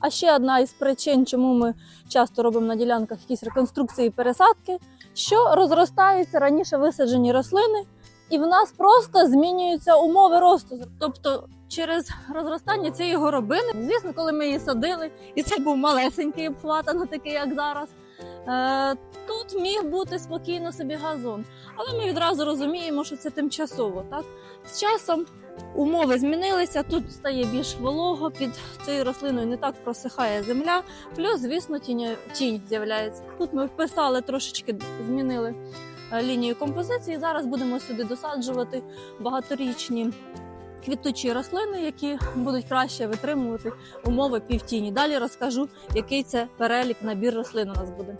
А ще одна із причин, чому ми часто робимо на ділянках якісь реконструкції пересадки, що розростаються раніше висаджені рослини, і в нас просто змінюються умови росту. Тобто через розростання цієї горобини, звісно, коли ми її садили, і це був малесенький обхват, а не такий, як зараз. Е, тут міг бути спокійно собі газон. Але ми відразу розуміємо, що це тимчасово. Так? З часом умови змінилися, тут стає більш волого, під цією рослиною не так просихає земля, плюс, звісно, тінь, тінь з'являється. Тут ми вписали трошечки, змінили е, лінію композиції. Зараз будемо сюди досаджувати багаторічні квітучі рослини, які будуть краще витримувати умови півтіні. Далі розкажу, який це перелік набір рослин у нас буде.